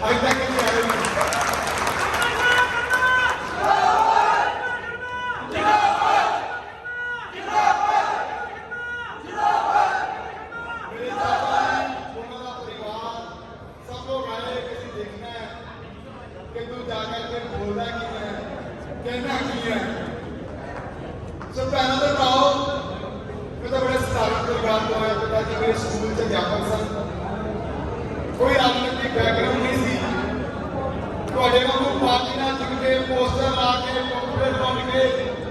ਨੇ ਅੱਜ ਤੱਕ ਨਹੀਂ ਆਏ ਨੇ। ਮੇਰੇ ਦਾਦਾ ਜੀ, ਉਹਨਾਂ ਦਾ ਪਰਿਵਾਰ ਸਭ ਲੋਕ ਆਏ ਕਿ ਅਸੀਂ ਦੇਖਣਾ ਹੈ ਕਿ ਕੋਈ ਰਾਜਨੀਤਿਕ ਬੈਕਗ੍ਰਾਉਂਡ ਨਹੀਂ ਸੀ। ਤੁਹਾਡੇ ਵਾਂਗੂ ਪਾਰਟੀ ਨਾਲ ਜੁੜ ਕੇ, ਪੋਸਟਰ ਲਾ ਕੇ ਕੰਪਿਊਟਰ ਬਣ ਕੇ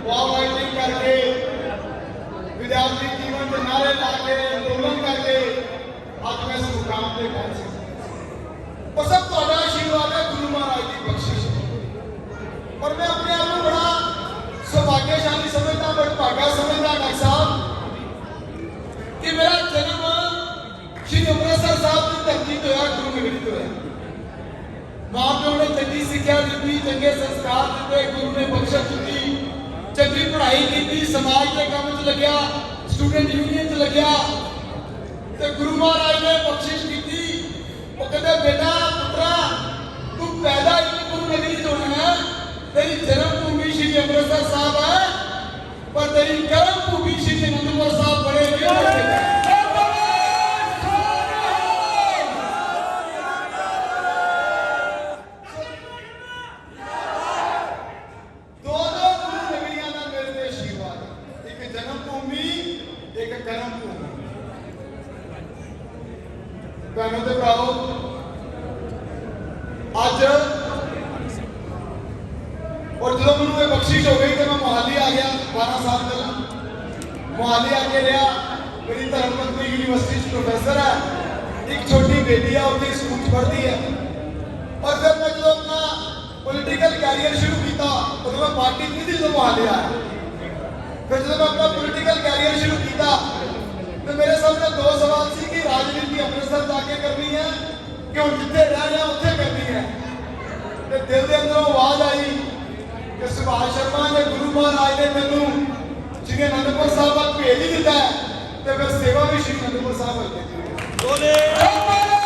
ਵਾਲ ਰਾਈਟਿੰਗ ਕਰਕੇ, ਵਿਦਿਆਰਥੀ ਜੀਵਨ ਦੇ ਨਾਰੇ ਲਾ ਕੇ, ਅੰਦੋਲਨ ਕਰਕੇ ਅੱਜ ਮੈਂ ਇਸ ਮੁਕਾਮ ਤੇ ਪਹੁੰਚਿਆ ਉਹ ਸਭ ਤੁਹਾਡਾ ਆਸ਼ੀਰਵਾਦ ਹੈ ਗੁਰੂ ਮਹਾਰਾਜ ਦੀ ਬਖਸ਼ਿਸ਼ ਹੈ। ਔਰ ਮੈਂ ਆਪਣੇ ਆਪ ਨੂੰ ਬੜਾ ਸੁਭਾਗਿਆਸ਼ਾਲੀ ਸਮਝਦਾ ਬੜਾ ਭਾਗਾ ਸਮਝਦਾ ਡਾਕਟਰ ਸਾਹਿਬ ਕਿ ਮੇਰਾ ਜਨਮ ਸ਼੍ਰੀ ਅੰਮ੍ਰਿਤਸਰ ਸਾਹਿਬ ਦੀ ਧਰਤੀ ਤੋਂ ਹੋਇਆ ਗੁਰੂ ਨਗਰੀ ਤੋਂ ਹੋਇਆ ਮਾਂ ਪਿਓ ਨੇ ਚੰਗੀ ਸਿੱਖਿਆ ਦਿੱਤੀ ਚੰਗੇ ਸੰਸਕਾਰ ਦਿੱਤੇ ਗੁਰੂ ਨੇ ਬਖਸ਼ਿਸ਼ ਦਿੱਤੀ ਚੰਗੀ ਪੜ੍ਹਾਈ ਕੀਤੀ ਸਮਾਜ ਦੇ ਕੰਮ 'ਚ ਲੱਗਿਆ ਸਟੂਡੈਂਟ ਯੂਨੀਅਨ 'ਚ ਲੱਗਿਆ ਤੇ ਗੁਰੂ ਮਹਾਰਾਜ ਨੇ ਬਖਸ਼ਿਸ਼ ਕੀਤੀ ਉਹ ਕਹਿੰਦੇ ਬੇਟਾ ਪੁੱਤਰਾ ਤੂੰ ਪੈਦਾ ਹੀ ਗੁਰੂ ਨਗਰੀ ਤੋਂ ਹੋਇਆ ਤੇਰੀ ਜਨਮ ਭੂਮੀ ਸ਼੍ਰੀ ਅੰਮ੍ਰਿਤਸਰ ਸਾਹਿਬ ਹੈ ਪਰ ਤੇਰੀ ਕਰਮ ਭੂਮੀ ਸ਼੍ਰੀ ਅਨੰਦਪੁਰ ਸਾਹਿਬ ਬੜੇ ਹੋਏ ਦੋ ਦੋ ਗੁਰੂ ਨਗਰੀਆਂ ਦਾ ਮੇਰੇ ਤੇ ਆਸ਼ੀਰਵਾਦ ਹੈ। ਇੱਕ ਜਨਮ ਭੂਮੀ ਇੱਕ ਕਰਮ ਭੂਮੀ ਭੈਣੋ ਤੇ ਭਰਾਓ ਅੱਜ ਔਰ ਜਦੋਂ ਮੈਨੂੰ ਇਹ ਬਖਸ਼ਿਸ਼ ਹੋ ਗਈ ਤੇ ਮੈਂ ਮੁਹਾਲੀ ਆ ਗਿਆ 12 ਸਾਲ ਪਹਿਲਾਂ ਮੁਹਾਲੀ ਆ ਕੇ ਰਿਹਾ। ਮੇਰੀ ਧਰਮ ਪਤਨੀ ਯੂਨੀਵਰਸਿਟੀ 'ਚ ਪ੍ਰੋਫੈਸਰ ਹੈ ਇੱਕ ਛੋਟੀ ਬੇਟੀ ਆ ਉਹਦੀ ਸਕੂਲ 'ਚ ਪੜ੍ਹਦੀ ਹੈ ਔਰ ਫਿਰ ਮੈਂ ਜਦੋਂ ਆਪਣਾ ਪੋਲੀਟੀਕਲ ਕੈਰੀਅਰ ਸ਼ੁਰੂ ਕੀਤਾ, ਉਦੋਂ ਮੈਂ ਪਾਰਟੀ 'ਚ ਨਹੀਂ ਸੀ ਜਦੋਂ ਮੁਹਾਲੀ ਆਇਆ। ਫਿਰ ਜਦੋਂ ਮੈਂ ਆਪਣਾ ਪੋਲੀਟੀਕਲ ਕੈਰੀਅਰ ਸ਼ੁਰੂ ਕੀਤਾ, ਤੇ ਮੇਰੇ ਸਾਹਮਣੇ ਦੋ ਸਵਾਲ ਸੀ ਕਿ ਰਾਜਨੀਤੀ ਅੰਮ੍ਰਿਤਸਰ ਜਾ ਕੇ ਕਰਨੀ ਹੈ ਕਿ ਹੁਣ ਜਿੱਥੇ ਰਹਿ ਜਾ ਉੱਥੇ ਕਰਨੀ ਹੈ। ਤੇ ਦਿਲ ਦੇ ਅੰਦਰੋਂ ਆਵਾਜ਼ ਆਈ ਕਿ ਸੁਭਾਸ਼ ਸ਼ਰਮਾ ਨੇ ਗੁਰੂ ਮਹਾਰਾਜ ਨੇ ਮੈਨੂੰ ਸ਼੍ਰੀ ਅਨੰਦਪੁਰ ਸਾਹਿਬ ਵੱਲ ਭੇਜ ਹੀ ਦਿੱਤਾ ਤੇ ਫਿਰ ਸੇਵਾ ਵੀ ਸ਼੍ਰੀ ਅਨੰਦਪੁਰ ਸਾਹਿਬ ਵੱਲ ਕੀਤੀ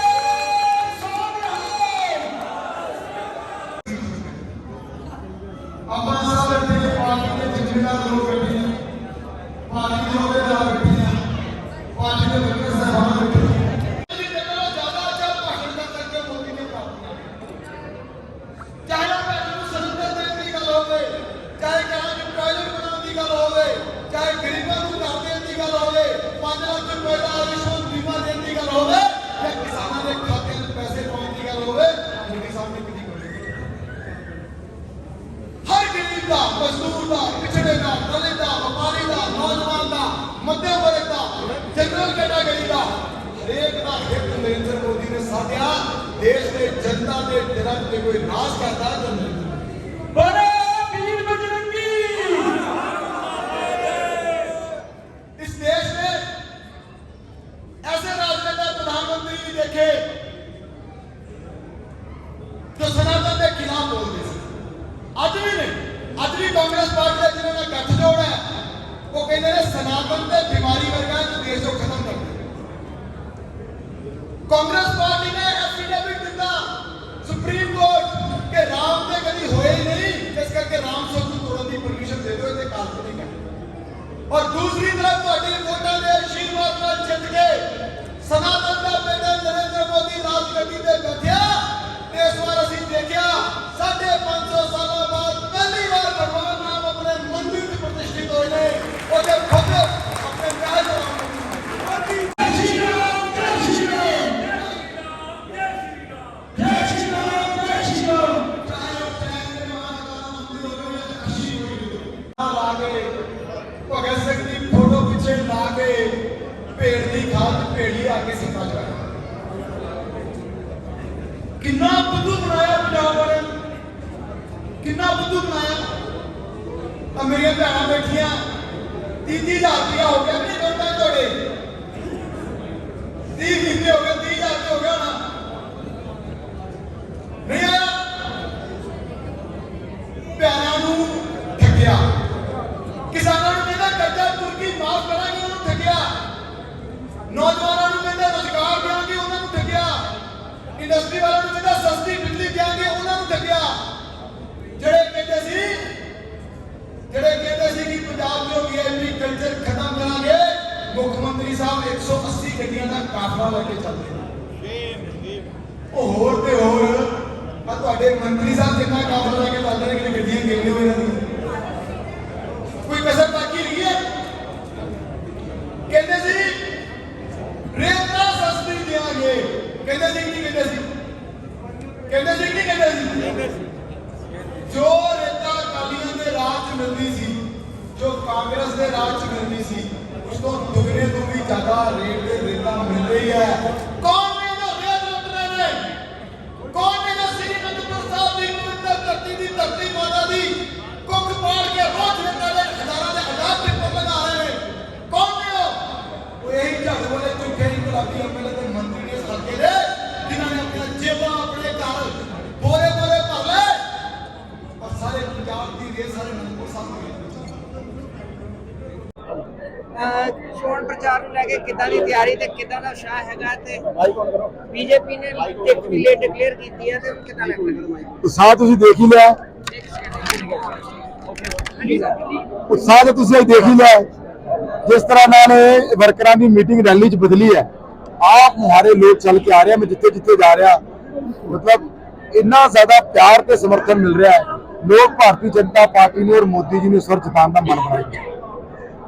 پچھڑے دا وپاری دا، نوجوان دا، مدے جنرل کیٹاگری ایک دا ہٹ نریندر نے سادیا جنتا دے کوئی راز کردا جو نہیں۔ بڑے پیر پردھان منتری دیکھے جو سناتن کے خلاف بول رہے ਕਾਂਗਰਸ ਪਾਰਟੀ ਦਾ ਜਿਹਨਾਂ ਨਾਲ ਗੱਠਜੋੜ ਹੈ, ਉਹ ਕਹਿੰਦੇ ਨੇ ਸਨਾਤਨ ਤੇ ਬਿਮਾਰੀ ਵਰਗਾ ਦੇਸ਼ ਨੂੰ ਖਤਮ ਕਰ ਕਾਂਗਰਸ ਪਾਰਟੀ ਨੇ ਐਫੀਡੇਵਿਟ ਦਿੱਤਾ, ਸੁਪਰੀਮ ਕੋਰਟ, ਕਿ ਰਾਮ ਤੇ ਕਦੀ ਹੋਏ ਹੀ ਨਹੀਂ, ਇਸ ਕਰਕੇ ਰਾਮ ਸਰੂਪ ਨੂੰ ਤੋੜਨ ਦੀ ਪਰਮਿਸ਼ਨ ਦੇ ਦਿਓ, ਇਹਦੇ ਕਾਗਜ਼ ਨਹੀਂ ਕਰਨੇ ਔਰ ਦੂਸਰੀ ਤਰਫ ਤੁਹਾਡੀ ਵੋਟਾਂ ਦੇ ਆਸ਼ੀਰਵਾਦ ਨਾਲ ਜਿੱਤ ਕੇ ਸਨਾਤਨ ਦਾ ਬੇਟਾ ਨਰਿੰਦਰ ਮੋਦੀ ਰਾਜਗੱਦੀ ਤੇ ਬੈਠਿਆ, ਤੇ ਇਸ ਵਾਰ ਅਸੀਂ ਦੇਖਿਆ, ਸਾਢੇ 500 ਸਾਲਾਂ ਬਾਅਦ ਖਾਦ ਭੇੜੀ ਆ ਕਿੰਨਾ ਬੁੱਧੂ ਬਣਾਇਆ ਪੰਜਾਬ ਵਾਲਿਆਂ ਕਿੰਨਾ ਬੁੱਧੂ ਬਣਾਇਆ? ਆ ਮੇਰੀਆਂ ਭੈਣਾਂ ਬੈਠੀਆਂ। 30 ਹਜ਼ਾਰ ਰੁਪਇਆ ਹੋ ਗਿਆ। ਨਹੀਂ ਕੋਟਾ ਤੁਹਾਡੇ? 30 ਮਹੀਨੇ ਹੋ ਗਏ 180 ਗੱਡੀਆਂ ਦਾ ਕਾਫਲਾ ਲੈ ਕੇ ਚੱਲਦੇ ਨੇ। ਉਹ ਹੋਰ ਤੇ ਹੋਰ ਆ ਤੁਹਾਡੇ ਮੰਤਰੀ ਸਾਹਿਬ ਕਿੰਨਾ ਕਾਫਲਾ ਲੈ ਕੇ ਚੱਲਦੇ ਨੇ ਕਿ ਗੱਡੀਆਂ ਗੇਲੇ ਹੋਏ ਇਹਨਾਂ ਦੀਆਂ ਕੋਈ ਕਸਰ ਬਾਕੀ ਨਹੀਂ ਹੈ। ਕਹਿੰਦੇ ਸੀ ਰੇਤਾ ਸਸਤੀ ਦਿਆਂਗੇ। ਕਹਿੰਦੇ ਸੀ ਕੀ ਕਹਿੰਦੇ ਸੀ? ਕਹਿੰਦੇ ਸੀ ਕੀ ਕਹਿੰਦੇ ਸੀ? ਜੋ ਰੇਤਾ ਅਕਾਲੀਆਂ ਦੇ ਰਾਜ ਚ ਮਿਲਦੀ ਸੀ ਜੋ ਕਾਂਗਰਸ ਦੇ ਰਾਜ ਚ ਮਿਲਦੀ ਸੀ ਉਸ ਤੋਂ ਦੁਗਣੇ ਤੋਂ ਵੀ ਜ਼ਿਆਦਾ ਰੇਟ ਤੇ ਰੇਤਾ ਮਿਲ ਰਹੀ ਹੈ ਕੌਣ ਨੇ ਜੋ ਰੇਟ ਲੁੱਟ ਰਹੇ ਨੇ ਕੌਣ ਨੇ ਜੋ ਸ੍ਰੀ ਅਨੰਦਪੁਰ ਸਾਹਿਬ ਦੀ ਪਵਿੱਤਰ ਧਰਤੀ ਦੀ ਧਰਤੀ ਮਾਤਾ ਦੀ ਕੁੱਖ ਪਾੜ ਕੇ ਰੋਜ਼ ਰੇਤਾ ਦੇ ਹਜ਼ਾਰਾਂ ਦੇ ਹਜ਼ਾਰ ਟਿੱਪਰ ਲਗਾ ਰਹੇ ਨੇ ਕੌਣ ਨੇ ਉਹ ਉਹ ਇਹੀ ਝੜ ਵਾਲੇ ਝੁੱਠੇ ਹੀ ਗੁਲਾਬੀ ਐਮਐਲਏ ਤੇ ਮੰਤਰੀ ਨੇ ਇਸ ਹਲਕੇ ਦੇ ਜਿਨ੍ਹਾਂ ਨੇ ਆਪਣੀਆਂ ਜੇਬਾਂ ਆਪਣੇ ਘਰ ਬੋਰੇ ਬੋਰੇ ਭਰ ਲਏ ਔਰ ਸਾਰੇ ਪੰਜਾਬ ਦੀ ਰੇਲ ਸਾਰੇ ਅਨੰਦਪੁਰ ਸਾਹਿਬ ਨੂੰ ਗਏ ਅਹ ਚੋਣ ਪ੍ਰਚਾਰ ਨੂੰ ਲੈ ਕੇ ਕਿੱਦਾਂ ਦੀ ਤਿਆਰੀ ਤੇ ਕਿੱਦਾਂ ਦਾ ਉਤਸ਼ਾਹ ਹੈਗਾ ਤੇ ਬੀਜੇਪੀ ਨੇ ਇੱਕ ਵਿਲੇ ਡਿਕਲੇਅਰ ਕੀਤੀ ਹੈ ਤੇ ਕਿੱਦਾਂ ਲੱਗਦਾ ਉਤਸ਼ਾਹ ਤੁਸੀਂ ਦੇਖ ਹੀ ਲਿਆ। ਉਤਸ਼ਾਹ ਤਾਂ ਤੁਸੀਂ ਦੇਖ ਹੀ ਲਿਆ। ਜਿਸ ਤਰ੍ਹਾਂ ਨਾਲ ਵਰਕਰਾਂ ਦੀ ਮੀਟਿੰਗ ਰੈਲੀ ਚ ਬਦਲੀ ਹੈ। ਆਪ ਮੁਹਾਰੇ ਲੋਕ ਚੱਲ ਕੇ ਆ ਰਿਹਾ, ਮੈਂ ਜਿੱਥੇ ਜਿੱਥੇ ਜਾ ਰਿਹਾ। ਮਤਲਬ ਇੰਨਾ ਜ਼ਿਆਦਾ ਪਿਆਰ ਤੇ ਸਮਰਥਨ ਮਿਲ ਰਿਹਾ ਹੈ। ਲੋਕ ਭਾਰਤੀ ਜਨਤਾ ਪਾਰਟੀ ਨੂੰ ਔਰ ਮੋਦੀ ਜੀ ਨੂੰ ਸਵਰ ਜਿਤਾਉਣ ਦਾ ਮਨ ਬਣਾਏ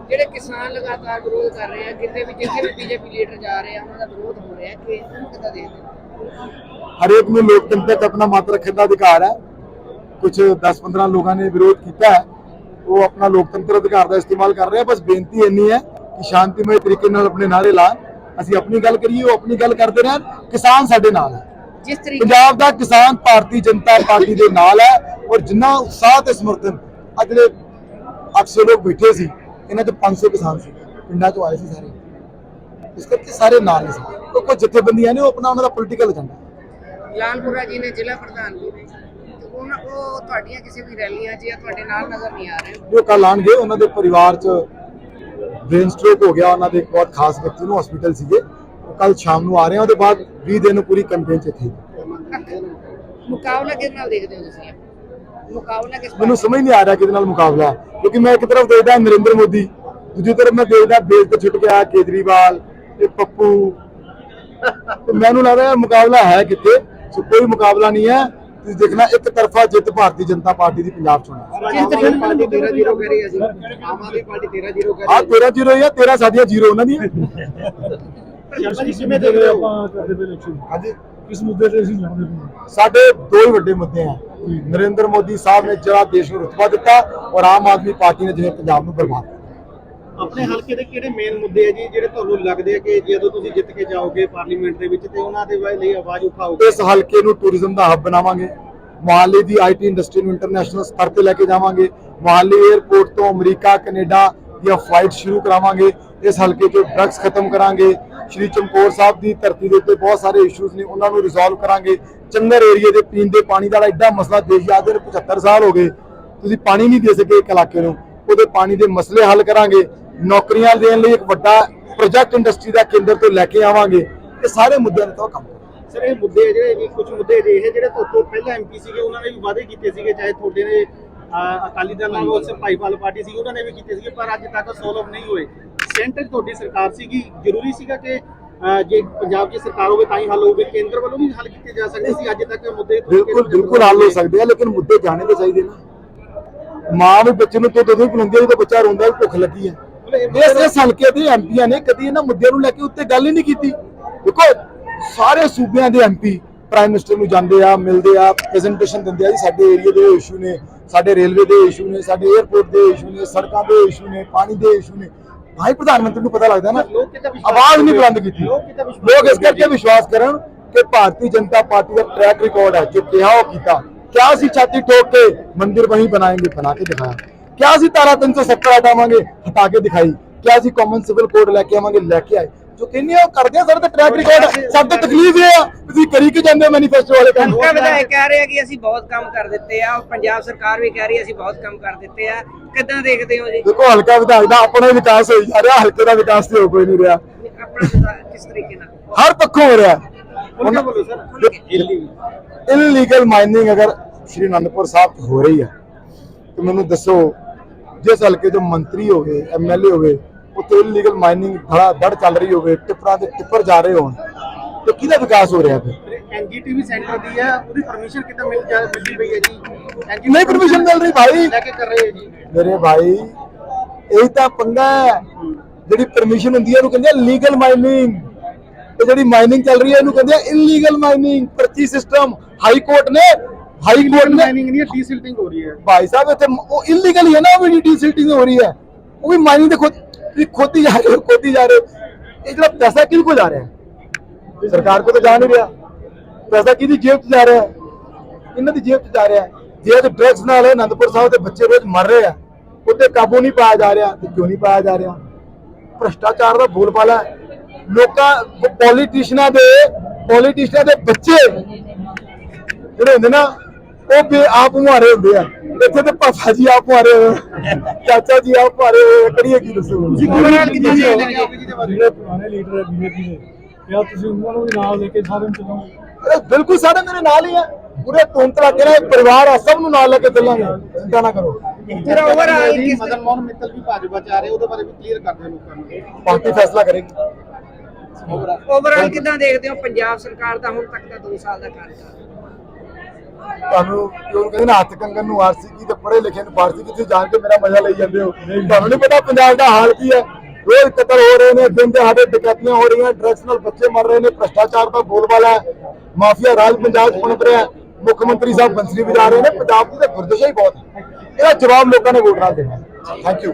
ਜਿਹੜੇ ਕਿਸਾਨ ਲਗਾਤਾਰ ਵਿਰੋਧ ਕਰ ਰਹੇ ਆ ਕਿਤੇ ਵੀ ਜਿੱਥੇ ਵੀ ਬੀਜੇਪੀ ਲੀਡਰ ਜਾ ਰਹੇ ਆ ਉਹਨਾਂ ਦਾ ਵਿਰੋਧ ਹੋ ਰਿਹਾ ਕਿ ਉਹਨੂੰ ਕਿੱਦਾਂ ਦੇਖਦੇ ਹਰੇਕ ਨੂੰ ਲੋਕਤੰਤਰ 'ਚ ਆਪਣਾ ਮਤ ਰੱਖਣ ਦਾ ਅਧਿਕਾਰ ਹੈ। ਕੁਝ 10-15 ਲੋਕਾਂ ਨੇ ਵਿਰੋਧ ਕੀਤਾ ਹੈ। ਉਹ ਆਪਣਾ ਲੋਕਤੰਤਰ ਅਧਿਕਾਰ ਦਾ ਇਸਤੇਮਾਲ ਕਰ ਰਹੇ ਆ। ਬਸ ਬੇਨਤੀ ਇੰਨੀ ਹੈ ਕਿ ਸ਼ਾਂਤੀਮਈ ਤਰੀਕੇ ਨਾਲ ਆਪਣੇ ਨਾਰੇ ਲਾਣ ਅਸੀਂ ਆਪਣੀ ਗੱਲ ਕਰੀਏ ਉਹ ਆਪਣੀ ਗੱਲ ਕਰਦੇ ਰਹਿਣ। ਕਿਸਾਨ ਸਾਡੇ ਨਾਲ ਹੈ। ਜਿਸ ਤਰੀਕੇ ਪੰਜਾਬ ਦਾ ਕਿਸਾਨ ਭਾਰਤੀ ਜਨਤਾ ਪਾਰਟੀ ਦੇ ਨਾਲ ਹੈ। ਔਰ ਜਿੰਨਾ ਉਤਸ਼ਾਹ ਤੇ ਸਮਰਥਨ ਅੱਜ 800 ਲੋਕ ਬੈਠੇ ਸੀ ਇਹਨਾਂ ਚ 500 ਕਿਸਾਨ ਸੀ ਪਿੰਡਾਂ ਚੋਂ ਆਏ ਸੀ ਸਾਰੇ। ਇਸ ਕਰਕੇ ਸਾਰੇ ਨਾਲ ਨੇ ਸਾਰੇ ਕੋਈ ਜਥੇਬੰਦੀਆਂ ਨੇ ਉਹ ਆਪਣਾ ਉਹਨਾਂ ਦਾ ਪੋਲੀਟੀਕਲ ਏਜੰਡਾ ਲਾਲਪੁਰਾ ਜੀ ਨੇ ਜ਼ਿਲ੍ਹਾ ਪ੍ਰਧਾਨ ਜੀ ਨੇ। ਤੇ ਉਹਨਾਂ ਉਹ ਤੁਹਾਡੀਆਂ ਕਿਸੇ ਵੀ ਰੈਲੀਆਂ 'ਚ ਜਾਂ ਤੁਹਾਡੇ ਨਾਲ ਨਜ਼ਰ ਨਹੀਂ ਆ ਰਹੇ। ਜੋ ਕੱਲ ਆਣਗੇ ਉਹਨਾਂ ਦੇ ਪਰਿਵਾਰ ਚ ਬ੍ਰੇਨ ਸਟ੍ਰੋਕ ਹੋ ਗਿਆ ਉਹਨਾਂ ਦੇ ਇੱਕ ਬਹੁਤ ਖਾਸ ਵਿਅਕਤੀ ਨੂੰ ਹਸਪੀਟਲ ਸੀਗੇ। ਕੱਲ ਸ਼ਾਮ ਨੂੰ ਆ ਰਹੇ ਆ ਉਹਦੇ ਬਾਅਦ 20 ਦਿਨ ਪੂਰੀ ਕੈਂਪੇਨ ਚ ਇੱਥੇ ਮੁਕਾਬਲਾ ਕਿਸ ਨਾਲ ਦੇਖਦੇ ਹੋ ਤੁਸੀਂ? ਮੁਕਾਬਲਾ ਕਿਸ ਮੈਨੂੰ ਸਮਝ ਨਹੀਂ ਆ ਰਿਹਾ ਕਿਹਦੇ ਨਾਲ ਮੁਕਾਬਲਾ ਕਿਉਂਕਿ ਮੈਂ ਇੱਕ ਤਰਫ ਦੇਖਦਾ ਨਰਿੰਦਰ ਮੋਦੀ ਦੂਜੀ ਤਰਫ ਮੈਂ ਦੇਖਦਾ ਬੇਸ ਤੇ ਛੁੱਟ ਗਿਆ ਕੇਜਰੀਵਾਲ ਤੇ ਪੱਪੂ। ਤੇ ਮੈਨੂੰ ਲੱਗਦਾ ਇਹ ਮੁਕਾਬਲਾ ਹੈ ਕਿੱਥੇ? ਸੋ ਕੋਈ ਮੁਕਾਬਲਾ ਨਹੀਂ ਹੈ। ਤੁਸੀਂ ਦੇਖਣਾ ਇੱਕ ਤਰਫਾ ਜਿੱਤ ਭਾਰਤੀ ਜਨਤਾ ਪਾਰਟੀ ਦੀ ਪੰਜਾਬ ਚ ਹੋਣੀ ਜਿਸ ਤਰੀਕੇ ਪਾਰਟੀ 13-0 ਕਹਿ ਰਹੀ ਹੈ ਜੀ। ਆਮ ਆਦਮੀ ਪਾਰਟੀ 13-0 ਕਹਿ ਆ 13 ਜ਼ੀਰੋ ਜਾਂ 13 ਸਾਡੀਆਂ ਜ਼ੀਰੋ ਉਹਨਾਂ ਦੀਆਂ। ਕਿਵੇਂ ਦੇਖ ਰਹੇ ਹੋ ਆਪਾਂ ਕਰਦੇ ਪਏ ਇਲੈਕਸ਼ਨ ਹਾਂਜੀ ਕਿਸ ਮੁੱਦੇ ਤੇ ਅਸੀਂ ਲੜਦੇ ਪਏ ਸਾਡੇ ਦੋ ਹੀ ਵੱਡੇ ਮੁੱਦੇ ਆ। ਨਰਿੰਦਰ ਮੋਦੀ ਸਾਹਿਬ ਨੇ ਜਿਹੜਾ ਦੇਸ਼ ਨੂੰ ਰੁਤਬਾ ਦਿੱਤਾ ਔਰ ਆਮ ਆਦਮੀ ਪਾਰਟੀ ਨੇ ਜਿਵੇਂ ਪੰਜਾਬ ਨੂੰ ਬਰਬਾਦ ਕੀਤਾ। ਆਪਣੇ ਹਲਕੇ ਦੇ ਕਿਹੜੇ ਮੇਨ ਮੁੱਦੇ ਆ ਜੀ ਜਿਹੜੇ ਤੁਹਾਨੂੰ ਲੱਗਦੇ ਆ ਕਿ ਜਦੋਂ ਤੁਸੀਂ ਜਿੱਤ ਕੇ ਜਾਓਗੇ ਪਾਰਲੀਮੈਂਟ ਦੇ ਵਿੱਚ ਤੇ ਉਹਨਾਂ ਦੇ ਲਈ ਆਵਾਜ਼ ਉਠਾਓਗੇ? ਇਸ ਹਲਕੇ ਨੂੰ ਟੂਰਿਜ਼ਮ ਦਾ ਹੱਬ ਬਣਾਵਾਂਗੇ। ਮੁਹਾਲੀ ਦੀ ਆਈਟੀ ਇੰਡਸਟਰੀ ਨੂੰ ਇੰਟਰਨੈਸ਼ਨਲ ਸਤਰ ਤੇ ਲੈ ਕੇ ਜਾਵਾਂਗੇ। ਮੁਹਾਲੀ 에ਅਰਪੋਰਟ ਤੋਂ ਅਮਰੀਕਾ ਕੈਨੇਡਾ ਦੀਆਂ ਫਲਾਈਟ ਸ਼ੁਰੂ ਕਰਾਵਾਂਗੇ। ਇਸ ਹਲਕੇ 'ਚ ਡਰੱਗਸ ਖਤਮ ਕਰਾਂਗੇ। ਸ਼੍ਰੀ ਚਮਕੌਰ ਸਾਹਿਬ ਦੀ ਧਰਤੀ ਦੇ ਉੱਤੇ ਬਹੁਤ ਸਾਰੇ ਇਸ਼ੂਜ਼ ਨੇ, ਉਹਨਾਂ ਨੂੰ ਰਿਜ਼ੋਲਵ ਕਰਾਂਗੇ। ਚੰਗਰ ਏਰੀਏ ਦੇ ਪੀਣ ਦੇ ਪਾਣੀ ਦਾ ਐਡਾ ਮਸਲਾ ਦੇਸ਼ ਯਾਦ ਦੇ 75 ਸਾਲ ਹੋ ਗਏ। ਤੁਸੀਂ ਪਾਣੀ ਨਹੀਂ ਦੇ ਸਕੇ ਇੱਕ ਇਲਾਕੇ ਨੂੰ। ਉਹਦੇ ਪਾਣੀ ਦੇ ਮਸਲੇ ਹੱਲ ਕਰਾਂਗੇ। ਨੌਕਰੀਆਂ ਦੇਣ ਲਈ ਇੱਕ ਵੱਡਾ ਪ੍ਰੋਜੈਕਟ ਇੰਡਸਟਰੀ ਦਾ ਕੇਂਦਰ ਤੋਂ ਲੈ ਕੇ ਆਵਾਂਗੇ। ਇਹ ਸਾਰੇ ਮੁੱਦਿਆਂ ਤੇ ਕੰਮ ਸਰ, ਇਹ ਮੁੱਦੇ ਜਿਹੜੇ ਜੀ ਕੁਝ ਮੁੱਦੇ ਅਜਿਹੇ ਜਿਹੜੇ ਤੁਹਾਡੇ ਤੋਂ ਪਹਿਲਾਂ ਐਮਪੀ ਸੀਗੇ, ਉਹਨਾਂ ਨੇ ਵੀ ਵਾਅਦੇ ਕੀਤੇ ਸੀਗੇ, ਚਾਹੇ ਤੁਹਾਡੇ ਨੇ ਅਕਾਲੀ ਦਲ ਨਾਲ ਉਸ ਭਾਈਵਾਲ ਪਾਰਟੀ ਸੀ ਉਹਨਾਂ ਨੇ ਵੀ ਕੀਤੇ ਸੀਗੇ, ਪਰ ਅੱਜ ਤੱਕ ਸੋਲਵ ਨਹੀਂ ਹੋਏ। ਸੈਂਟਰ ਤੁਹਾਡੀ ਸਰਕਾਰ ਸੀਗੀ ਜ਼ਰੂਰੀ ਸੀਗਾ ਕਿ ਜੇ ਪੰਜਾਬ 'ਚ ਸਰਕਾਰ ਹੋਵੇ ਤਾਂ ਹੀ ਹੱਲ ਹੋਵੇ ਕੇਂਦਰ ਵੱਲੋਂ ਵੀ ਹੱਲ ਕੀਤੇ ਜਾ ਸਕਦੇ ਸੀ ਅੱਜ ਤੱਕ ਮੁੱਦੇ ਬਿਲਕੁਲ ਬਿਲਕੁਲ ਹੱਲ ਹੋ ਸਕਦੇ ਆ ਲੇਕਿਨ ਮੁੱਦੇ ਜਾਣੇ ਤਾਂ ਚਾਹੀਦੇ ਨਾ। ਮਾਂ ਵੀ ਬੱਚੇ ਨੂੰ ਦੁੱਧ ਨਹੀਂ ਪਿਲਾਉਂਦੀ ਜਦੋਂ ਬੱਚਾ ਰੋਂਦਾ ਭੁੱਖ ਲੱਗੀ ਹੈ ਇਸ ਇਸ ਹਲਕੇ ਦੇ ਐਮਪੀਆਂ ਨੇ ਕਦੀ ਇਹਨਾਂ ਮੁੱਦਿਆਂ ਨੂੰ ਲੈ ਕੇ ਉੱਤੇ ਗੱਲ ਹੀ ਨਹੀਂ ਕੀਤੀ। ਦੇਖੋ ਸਾਰੇ ਸੂਬਿਆਂ ਦੇ ਐਮਪੀ ਪ੍ਰਾਈਮ ਮਿਨਿਸਟਰ ਨੂੰ ਜਾਂਦੇ ਆ ਮਿਲਦੇ ਆ ਪ੍ਰੈਜੈਂਟੇਸ਼ਨ ਦਿੰਦੇ ਆ ਜੀ ਸਾਡੇ ਏਰੀਆ ਦੇ ਇਸ਼ੂ ਨੇ ਸਾਡੇ ਰੇਲਵੇ ਦੇ ਇਸ਼ੂ ਨੇ ਸਾਡੇ 에ਅਰਪੋਰਟ ਦੇ ਇਸ਼ੂ ਨੇ ਸੜਕਾਂ ਦੇ ਇਸ਼ੂ ਨੇ ਪਾਣੀ ਦੇ ਇਸ਼ੂ ਨੇ। ਭਾਈ ਪ੍ਰਧਾਨ ਮੰਤਰੀ ਨੂੰ ਪਤਾ ਲੱਗਦਾ ਨਾ ਆਵਾਜ਼ ਨਹੀਂ ਬੁਲੰਦ ਕੀਤੀ। ਲੋਕ ਇਸ ਕਰਕੇ ਵਿਸ਼ਵਾਸ ਕਰਨ ਕਿ ਭਾਰਤੀ ਜਨਤਾ ਪਾਰਟੀ ਦਾ ਟਰੈਕ ਰਿਕਾਰਡ ਹੈ ਜੋ ਕਿਹਾ ਉਹ ਕੀਤਾ। ਕਿਆ ਅਸੀਂ ਛਾਤੀ ਠੋਕ ਕੇ ਮੰਦਿਰ ਵਹੀਂ ਬਣਾएंगे ਬਣਾ ਕੇ ਦਿਖਾਇਆ। ਕਿਆ ਅਸੀਂ ਤਾਰਾ 370 ਹਟਾਵਾਂਗੇ ਹਟਾ ਕੇ ਦਿਖਾਈ। ਕਿਆ ਅਸੀਂ ਕਾਮਨ ਸਿਵਲ ਕੋਡ ਲੈ ਕੇ ਆਵਾਂਗੇ ਲੈ ਕੇ ਆਏ। ਜੋ ਕਹਿੰਦੇ ਆ ਉਹ ਕਰਦੇ ਆ ਤਾਂ ਟਰੈਕ ਰਿਕਾਰਡ ਸਾਡੇ ਤਾਂ ਤਕਲੀਫ ਇਹ ਆ ਤੁਸੀਂ ਕਰੀ ਕੇ ਜਾਂਦੇ ਮੈਨੀਫੈਸਟੋ ਵਾਲੇ ਕੰਮ? ਵਿਧਾਇਕ ਕਹਿ ਰਹੇ ਆ ਕਿ ਅਸੀਂ ਬਹੁਤ ਕੰਮ ਕਰ ਦਿੱਤੇ ਆ। ਪੰਜਾਬ ਸਰਕਾਰ ਵੀ ਕਹਿ ਰਹੀ ਅਸੀਂ ਬਹੁਤ ਕੰਮ ਕਰ ਦਿੱਤੇ ਆ। ਕਿੱਦਾਂ ਦੇਖਦੇ ਹੋ ਜੀ? ਦੇਖੋ ਹਲਕਾ ਵਿਧਾਇਕ ਦਾ ਆਪਣਾ ਹੀ ਵਿਕਾਸ ਹੋਈ ਜਾ ਰਿਹਾ ਹਲਕੇ ਦਾ ਵਿਕਾਸ ਤੇ ਹੋ ਕੋਈ ਨਹੀਂ ਰਿਹਾ। ਆਪਣਾ ਵਿਧਾ- ਕਿਸ ਤਰੀਕੇ ਨਾਲ? ਹਰ ਪੱਖੋਂ ਹੋ ਰਿਹਾ। ਕੇ ਬੋਲੋ ਸਰ ਇਲੀਗਲ ਮਾਈਨਿੰਗ ਅਗਰ ਸ਼੍ਰੀ ਅਨੰਦਪੁਰ ਸਾਹਿਬ ਹੋ ਰਹੀ ਹੈ ਤੇ ਮੈਨੂੰ ਦੱਸੋ ਜਿਸ ਹਲਕੇ ਦੇ ਮੰਤਰੀ ਹੋਵੇ ਐਮਐਲਏ ਹੋਵੇ ਉੱਥੇ ਇਲੀਗਲ ਮਾਈਨਿੰਗ ਧੜਾ ਧੜ ਚੱਲ ਰਹੀ ਹੋਵੇ ਟਿੱਪਰਾਂ ਦੇ ਟਿੱਪਰ ਜਾ ਰਹੇ ਹੋਣ ਤੇ ਕਿਹਦਾ ਵਿਕਾਸ ਹੋ ਰਿਹਾ ਫਿਰ? ਐਨਜੀਟੀਵੀ ਸੈਂਟਰ ਦੀ ਹੈ ਉਹਦੀ ਪਰਮਿਸ਼ਨ ਕਿੱਦਾਂ ਮਿਲ ਜਾ ਮਿਲਦੀ ਪਈ ਹੈ ਜੀ? ਨਹੀਂ ਪਰਮਿਸ਼ਨ ਮਿਲ ਰਹੀ ਭਾਈ। ਲੈ ਕੇ ਕਰ ਰਹੇ ਹੋ ਜੀ। ਮੇਰੇ ਭਾਈ ਇਹ ਤਾਂ ਪੰਗਾ ਹੈ ਜਿਹੜੀ ਪਰਮਿਸ਼ਨ ਹੁੰਦੀ ਹੈ ਉਹਨੂੰ ਕਹਿੰਦੇ ਆ ਲੀਗਲ ਮਾਈਨਿੰਗ ਤੇ ਜਿਹੜੀ ਮਾਈਨਿੰਗ ਚੱਲ ਰਹੀ ਹੈ ਇਹਨੂੰ ਕਹਿੰਦੇ ਆ ਇਲੀਗਲ ਮਾਈਨਿੰਗ ਪਰਚੀ ਸਿਸਟਮ ਹਾਈ ਕੋਰਟ ਨੇ ਹਾਈ ਕੋਰਟ ਨੇ। ਮਾਈਨਿੰਗ ਨਹੀਂ ਡੀਸਿਲਟਿੰਗ ਹੋ ਰਹੀ ਹੈ। ਭਾਈ ਸਾਹਿਬ ਇੱਥੇ ਮ- ਉਹ ਇਲੀਗਲ ਹੀ ਹੈ ਨਾ ਉਹ ਵੀ ਡੀਸਿਲਟਿੰਗ ਹੋ ਰਹੀ ਹੈ। ਉਹ ਵੀ ਮਾਈਨਿੰਗ ਦੇ ਖੁਦ ਤੁਸੀਂ ਖੋਦੀ ਜਾ ਰਹੇ ਹੋ ਖੋਦੀ ਜਾ ਰਹੇ ਹੋ ਇਹ ਜਿਹੜਾ ਪੈਸਾ ਕਿਹਦੇ ਕੋਲ ਜਾ ਰਿਹਾ ਹੈ ਸਰਕਾਰ ਕੋਲ ਤਾਂ ਜਾ ਨਹੀਂ ਰਿਹਾ ਪੈਸਾ ਕਿਹਦੀ ਜੇਬ 'ਚ ਜਾ ਰਿਹਾ ਹੈ ਇਹਨਾਂ ਦੀ ਜੇਬ 'ਚ ਜਾ ਰਿਹਾ ਹੈ ਜੇ ਅੱਜ ਡਰੱਗਸ ਨਾਲ ਅਨੰਦਪੁਰ ਸਾਹਿਬ ਦੇ ਬੱਚੇ ਰੋਜ਼ ਮਰ ਰਹੇ ਆ ਉੱਤੇ ਕਾਬੂ ਨਹੀਂ ਪਾਇਆ ਜਾ ਰਿਹਾ ਤੇ ਕਿਉਂ ਨਹੀਂ ਪਾਇਆ ਜਾ ਰਿਹਾ ਭ੍ਰਸ਼ਟਾਚਾਰ ਦਾ ਬੋਲਬਾਲਾ ਲੋਕਾਂ ਪੋਲੀਟੀਸ਼ੀਅਨਾਂ ਦੇ ਪੋਲੀਟੀਸ਼ੀਅਨਾਂ ਦੇ ਬੱਚੇ ਜਿਹੜੇ ਹੁੰਦੇ ਨਾ ਉਹ ਵੀ ਆਪ ਮੁਹਾਰੇ ਹੁੰਦੇ ਆ। ਇੱਥੇ ਤੇ ਪਾਪਾ ਜੀ ਆਪ ਮੁਹਾਰੇ ਹੋਏ ਚਾਚਾ ਜੀ ਆਪ ਮੁਹਾਰੇ ਹੋਏ ਕਰੀਏ ਕੀ ਦੱਸੋ? ਓਵਰਆਲ ਕਿੱਦਾਂ ਦੇਖਦੇ ਹੋ ਜੀ? ਦੇ ਬਾਰੇ। ਜਿਹੜੇ ਪੁਰਾਣੇ ਲੀਡਰ ਹੈ ਬੀਜੇਪੀ ਦੇ ਕਿਹਾ ਤੁਸੀਂ ਉਹਨਾਂ ਨੂੰ ਵੀ ਨਾਲ ਲੈ ਕੇ ਸਾਰਿਆਂ ਨੂੰ ਚਲਾਓ ਬਿਲਕੁਲ ਸਾਰੇ ਮੇਰੇ ਨਾਲ ਹੀ ਆ। ਪੂਰੇ ਨਾਲ ਇੱਕ ਪਰਿਵਾਰ ਆ ਸਭ ਨੂੰ ਨਾਲ ਲੈ ਕੇ ਚੱਲਾਂਗੇ। ਚਿੰਤਾ ਨਾ ਕਰੋ। ਜਿਹੜਾ overall ਜੀ, ਕਿਸ- ਮਦਨ ਮੋਹਨ ਮਿੱਤਲ ਵੀ ਭਾਜਪਾ ਚ ਆ ਰਹੇ ਉਹਦੇ ਬਾਰੇ ਵੀ ਕਲੀਅਰ ਕਰ ਦਿਓ ਲੋਕਾਂ ਨੂੰ। ਪਾਰਟੀ ਫੈਸਲਾ ਕਰੇਗੀ। ਓਵਰਆਲ ਕਿਦਾਂ ਦੇਖਦੇ ਹੋ? ਪੰਜਾਬ ਸਰਕਾਰ ਦਾ ਹੁਣ ਤੱਕ ਦਾ 2 ਸਾਲ ਦਾ ਕਾਰਜਕਾਲ ਤੁਹਾਨੂੰ ਕਿਉਂ ਕਹਿੰਦੇ ਨਾ ਹੱਥ ਕੰਗਨ ਨੂੰ ਆਰਸੀ ਕੀ ਤੇ ਪੜ੍ਹੇ ਲਿਖੇ ਨੂੰ ਫਾਰਸੀ ਕੀ ਤੁਸੀਂ ਜਾਣ ਕੇ ਮੇਰਾ ਮਜ਼ਾ ਲਈ ਜਾਂਦੇ ਹੋ? ਤੁਹਾਨੂੰ ਨਹੀਂ ਪਤਾ ਪੰਜਾਬ ਦਾ ਹਾਲ ਕੀ ਹੈ। ਰੋਜ਼ ਕਤਲ ਹੋ ਰਹੇ ਨੇ ਦਿਨ ਦਿਹਾੜੇ ਡਕੈਤੀਆਂ ਹੋ ਰਹੀਆਂ ਡਰੱਗਸ ਨਾਲ ਬੱਚੇ ਮਰ ਰਹੇ ਨੇ ਭ੍ਰਸ਼ਟਾਚਾਰ ਦਾ ਬੋਲਬਾਲਾ ਹੈ ਮਾਫੀਆ ਰਾਜ ਪੰਜਾਬ 'ਚ ਪਣਪ ਰਿਹਾ। ਮੁੱਖ ਮੰਤਰੀ ਸਾਹਿਬ ਬੰਸਰੀ ਵਜਾ ਰਹੇ ਨੇ ਪੰਜਾਬ ਦੀ ਤਾਂ ਗੁਰਦਸ਼ਾ ਹੀ ਬਹੁਤ ਹੈ। ਇਹਦਾ ਜਵਾਬ ਲੋਕਾਂ ਨੇ ਵੋਟ ਨਾਲ ਦੇਣਾ। Thank you